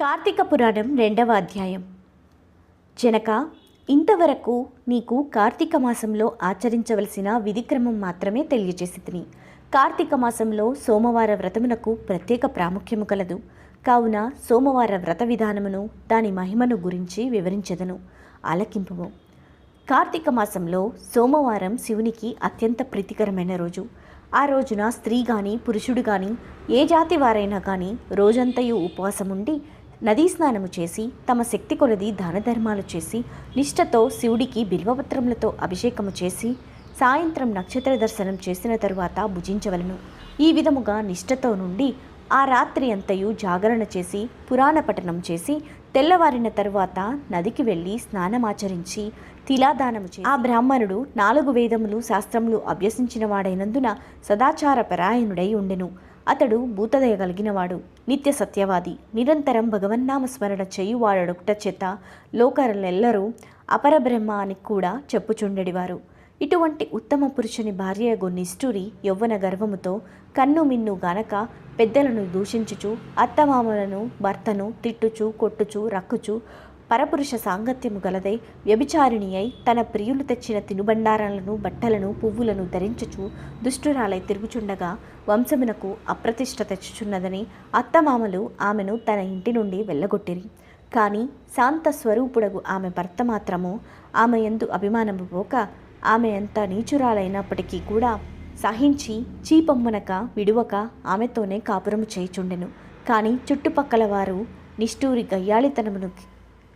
కార్తీక పురాణం రెండవ అధ్యాయం. జనక ఇంతవరకు నీకు కార్తీక మాసంలో ఆచరించవలసిన విధిక్రమం మాత్రమే తెలియజేసి తిని కార్తీక మాసంలో సోమవార వ్రతమునకు ప్రత్యేక ప్రాముఖ్యము కలదు. కావున సోమవార వ్రత విధానమును దాని మహిమను గురించి వివరించదను. ఆలకింపము. కార్తీక మాసంలో సోమవారం శివునికి అత్యంత ప్రీతికరమైన రోజు. ఆ రోజున స్త్రీ కానీ పురుషుడు కానీ ఏ జాతి వారైనా కానీ రోజంతయు ఉపవాసం ఉండి నదీ స్నానము చేసి తమ శక్తి కొలది దాన ధర్మాలు చేసి నిష్ఠతో శివుడికి బిల్వపత్రములతో అభిషేకము చేసి సాయంత్రం నక్షత్ర దర్శనం చేసిన తరువాత భుజించవలను. ఈ విధముగా నిష్ఠతో నుండి ఆ రాత్రి అంతయు జాగరణ చేసి పురాణ పఠనం చేసి తెల్లవారిన తరువాత నదికి వెళ్ళి స్నానమాచరించి తిలాదానము చేసి ఆ బ్రాహ్మణుడు నాలుగు వేదములు శాస్త్రములు అభ్యసించిన వాడైనందున సదాచార పరాయణుడై ఉండెను. అతడు భూతదయ కలిగినవాడు నిత్య సత్యవాది. నిరంతరం భగవన్నామ స్మరణ చేయువాడొకట చేత లోకరెల్లరూ అపరబ్రహ్మ అని కూడా చెప్పుచుండెడివారు. ఇటువంటి ఉత్తమ పురుషుని భార్యగు నిష్ఠురి యవ్వన గర్వముతో కన్ను మిన్ను గనక పెద్దలను దూషించుచు అత్తమామలను భర్తను తిట్టుచు కొట్టుచు రక్కుచు పరపురుష సాంగత్యము గలదై వ్యభిచారిణి అయి తన ప్రియులు తెచ్చిన తినుబండారాలను బట్టలను పువ్వులను ధరించుచు దుష్టురాలై తిరుగుచుండగా వంశమునకు అప్రతిష్ట తెచ్చుచున్నదని అత్తమామలు ఆమెను తన ఇంటి నుండి వెళ్ళగొట్టిరి. కానీ శాంత స్వరూపుడగు ఆమె భర్త మాత్రము ఆమె ఎందు అభిమానము పోక ఆమె ఎంత నీచురాలైనప్పటికీ కూడా సహించి చీపమ్మునక విడువక ఆమెతోనే కాపురము చేయుచుండెను. కానీ చుట్టుపక్కల వారు నిష్ఠూరి గయ్యాళితనమును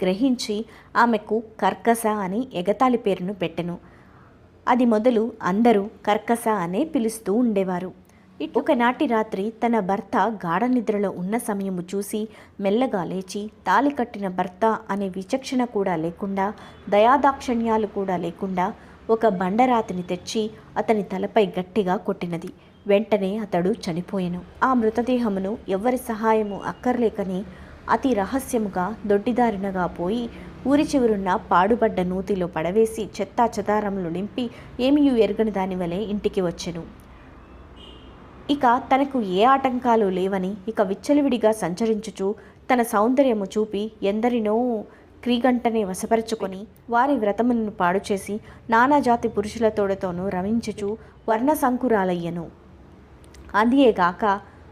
గ్రహించి ఆమెకు కర్కస అని ఎగతాళి పేరును పెట్టెను. అది మొదలు అందరూ కర్కస అనే పిలుస్తూ ఉండేవారు. ఒకనాటి రాత్రి తన భర్త గాఢ నిద్రలో ఉన్న సమయము చూసి మెల్లగా లేచి తాలి కట్టిన భర్త అనే విచక్షణ కూడా లేకుండా దయాదాక్షణ్యాలు కూడా లేకుండా ఒక బండరాతిని తెచ్చి అతని తలపై గట్టిగా కొట్టినది. వెంటనే అతడు చనిపోయాను. ఆ మృతదేహమును ఎవరి సహాయము అక్కర్లేకని అతి రహస్యముగా దొడ్డిదారినగా పోయి ఊరి చివరున్న పాడుబడ్డ నూతిలో పడవేసి చెత్తా చెదారములు నింపి ఏమియూ ఎరగని దాని వలె ఇంటికి వచ్చెను. ఇక తనకు ఏ ఆటంకాలు లేవని ఇక విచ్చలవిడిగా సంచరించుచు తన సౌందర్యము చూపి ఎందరినో క్రీగంటనే వశపరుచుకొని వారి వ్రతములను పాడు చేసి నానాజాతి పురుషులతోడతోనూ రమించుచు వర్ణ సంకురాలయ్యను అందియేగాక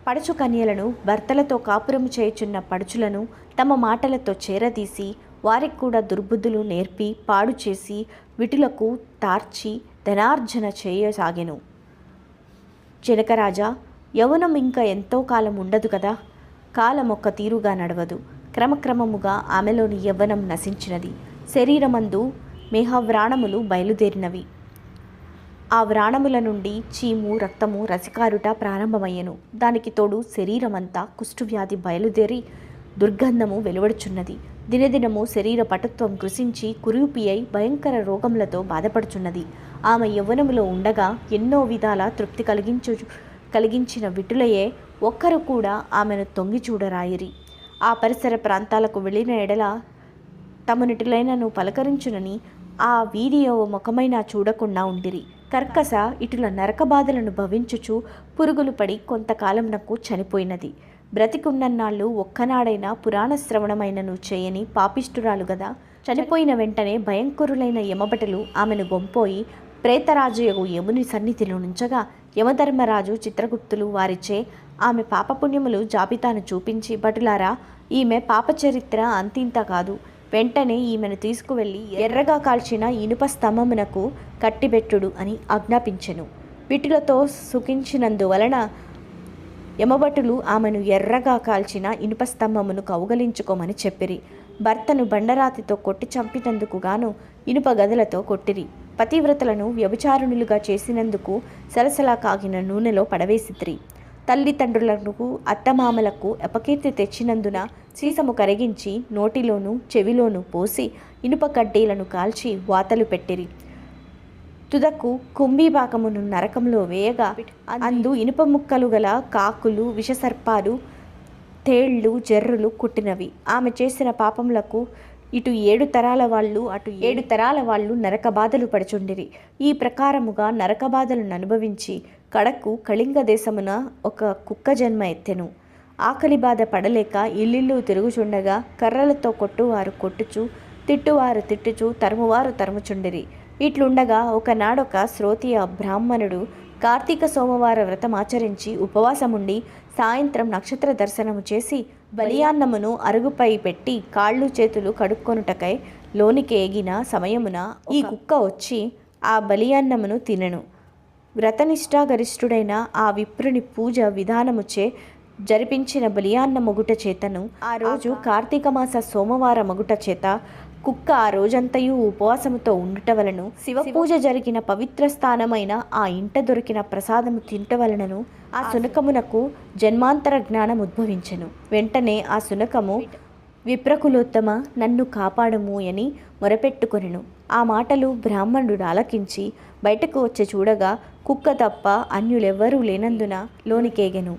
పడుచు కన్యలను భర్తలతో కాపురము చేయుచున్న పడుచులను తమ మాటలతో చేరదీసి వారికి కూడా దుర్బుద్ధులు నేర్పి పాడు చేసి విటులకు తార్చి ధనార్జన చేయసాగెను. జనకరాజా యవనం ఇంకా ఎంతో కాలం ఉండదు కదా? కాలం ఒక్క తీరుగా నడవదు. క్రమక్రమముగా ఆమెలోని యవ్వనం నశించినది. శరీరమందు మేహవ్రాణములు బయలుదేరినవి. ఆ వ్రాణముల నుండి చీము రక్తము రసికారుట ప్రారంభమయ్యను. దానికి తోడు శరీరమంతా కుష్ఠువ్యాధి బయలుదేరి దుర్గంధము వెలువడుచున్నది. దినదినము శరీర పటత్వం కృషించి కురూపి అయి భయంకర రోగములతో బాధపడుచున్నది. ఆమె యవ్వనములో ఉండగా ఎన్నో విధాల తృప్తి కలిగించు కలిగించిన విటులయే ఒక్కరు కూడా ఆమెను తొంగి చూడరాయిరి. ఆ పరిసర ప్రాంతాలకు వెళ్ళిన ఎడల తమనిటులైనను పలకరించునని ఆ వీడియో ముఖమైన చూడకుండా ఉండిరి. కర్కస ఇటుల నరక బాధలను భవించుచు పురుగులు పడి కొంతకాలం నాకు చనిపోయినది. బ్రతికున్నన్నాళ్ళు ఒక్కనాడైనా పురాణ శ్రవణమైనను చేయని పాపిష్టురాలు గదా. చనిపోయిన వెంటనే భయంకరులైన యమభటలు ఆమెను గొంపోయి ప్రేతరాజుయగు యముని సన్నిధిలో నుంచగా యమధర్మరాజు చిత్రగుప్తులు వారిచే ఆమె పాపపుణ్యములు జాబితాను చూపించి భటులారా ఈమె పాపచరిత్ర అంతింత కాదు. వెంటనే ఈమెను తీసుకువెళ్ళి ఎర్రగా కాల్చిన ఇనుప స్తంభమునకు కట్టిబెట్టుడు అని ఆజ్ఞాపించెను. విటులతో సుఖించినందువలన యమభటులు ఆమెను ఎర్రగా కాల్చిన ఇనుప స్తంభమును కౌగలించుకోమని చెప్పిరి. భర్తను బండరాతితో కొట్టి చంపినందుకు గాను ఇనుప గదులతో కొట్టిరి. పతివ్రతలను వ్యభిచారుణులుగా చేసినందుకు సలసలా కాగిన నూనెలో పడవేసిత్రి. తల్లిదండ్రులకు అత్తమామలకు అపకీర్తి తెచ్చినందున సీసము కరిగించి నోటిలోను చెవిలోను పోసి ఇనుప కడ్డీలను కాల్చి వాతలు పెట్టిరి. తుదకు కుంభీభాగమును నరకంలో వేయగా అందు ఇనుప ముక్కలు గల కాకులు విషసర్పాలు తేళ్ళు జర్రులు కుట్టినవి. ఆమె చేసిన పాపములకు ఇటు ఏడు తరాల వాళ్ళు అటు ఏడు తరాల వాళ్ళు నరక బాధలు పడుచుండిరి. ఈ ప్రకారముగా నరక బాధలను అనుభవించి కడకు కళింగ దేశమున ఒక కుక్క జన్మ ఎత్తెను. ఆకలి బాధ పడలేక ఇల్లిల్లు తిరుగుచుండగా కర్రలతో కొట్టువారు కొట్టుచు తిట్టువారు తిట్టుచు తరుమువారు తరుముచుండిరి. ఇట్లుండగా ఒకనాడొక శ్రోతియ బ్రాహ్మణుడు కార్తీక సోమవార వ్రతం ఆచరించి ఉపవాసముండి సాయంత్రం నక్షత్ర దర్శనము చేసి బలియాన్నమును అరుగుపై పెట్టి కాళ్ళు చేతులు కడుక్కొనుటకై లోనికి ఎగిన సమయమున ఈ కుక్క వచ్చి ఆ బలియాన్నమును తినెను. వ్రతనిష్టాగరిష్ఠుడైన ఆ విప్రుని పూజ విధానముచే జరిపించిన బలియాన్న మొగుట చేతను ఆ రోజు కార్తీక మాస సోమవార మొగుట చేత కుక్క ఆ రోజంతయు ఉపవాసముతో ఉండుట వలను శివ పూజ జరిగిన పవిత్ర స్థానమైన ఆ ఇంట దొరికిన ప్రసాదము తింట వలనను ఆ సునకమునకు జన్మాంతర జ్ఞానం ఉద్భవించెను. వెంటనే ఆ సునకము విప్రకులోత్తమ నన్ను కాపాడము అని మొరపెట్టుకొనెను. ఆ మాటలు బ్రాహ్మణుడు ఆలకించి బయటకు వచ్చి చూడగా కుక్క తప్ప అన్యులెవ్వరూ లేనందున లోనికేగెను.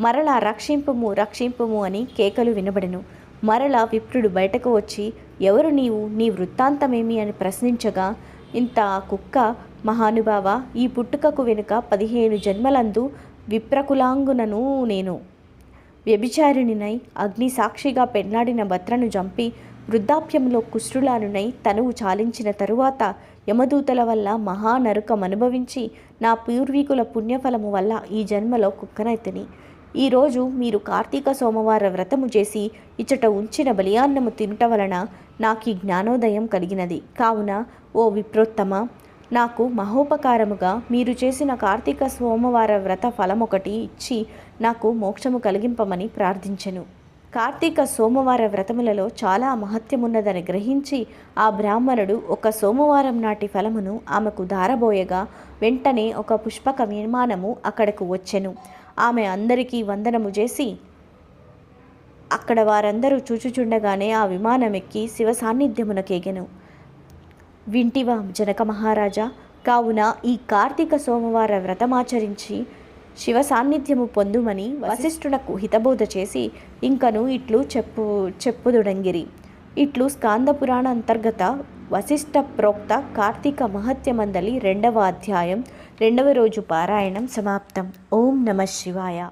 మరలా రక్షింపుము రక్షింపుము అని కేకలు వినబడెను. మరలా విప్రుడు బయటకు వచ్చి ఎవరు నీవు? నీ వృత్తాంతమేమి అని ప్రశ్నించగా ఇంత ఆ కుక్క మహానుభావ ఈ పుట్టుకకు వెనుక పదిహేను జన్మలందు విప్రకులాంగునను నేను. వ్యభిచారిణినై అగ్ని సాక్షిగా పెన్నాడిన భద్రను చంపి వృద్ధాప్యంలో కుష్ఠులానునై తనువు చాలించిన తరువాత యమదూతల వల్ల మహానరుకం అనుభవించి నా పూర్వీకుల పుణ్యఫలము వల్ల ఈ జన్మలో కుక్కనైతిని. ఈరోజు మీరు కార్తీక సోమవార వ్రతము చేసి ఇచ్చట ఉంచిన బలియాన్నము తినుట వలన నాకు ఈ జ్ఞానోదయం కలిగినది. కావున ఓ విప్రోత్తమ నాకు మహోపకారముగా మీరు చేసిన కార్తీక సోమవార వ్రత ఫలమొకటి ఇచ్చి నాకు మోక్షము కలిగింపమని ప్రార్థించెను. కార్తీక సోమవార వ్రతములలో చాలా మహత్యమున్నదని గ్రహించి ఆ బ్రాహ్మణుడు ఒక సోమవారం నాటి ఫలమును ఆమెకు దారబోయగా వెంటనే ఒక పుష్పక విమానము అక్కడకు వచ్చెను. ఆమె అందరికీ వందనము చేసి అక్కడ వారందరూ చూచుచుండగానే ఆ విమానం ఎక్కి శివ సాన్నిధ్యమునకేగెను. వింటివా జనక మహారాజా! కావున ఈ కార్తీక సోమవార వ్రతమాచరించి శివ సాన్నిధ్యము పొందుమని వశిష్ఠునకు హితబోధ చేసి ఇంకను ఇట్లు చెప్పు చెప్పుదుడంగిరి. ఇట్లు స్కాంద పురాణ అంతర్గత వశిష్ఠ ప్రోక్త కార్తీక మహత్యమందలి రెండవ అధ్యాయం రెండవ రోజు పారాయణం సమాప్తం. ఓం నమ శివాయ.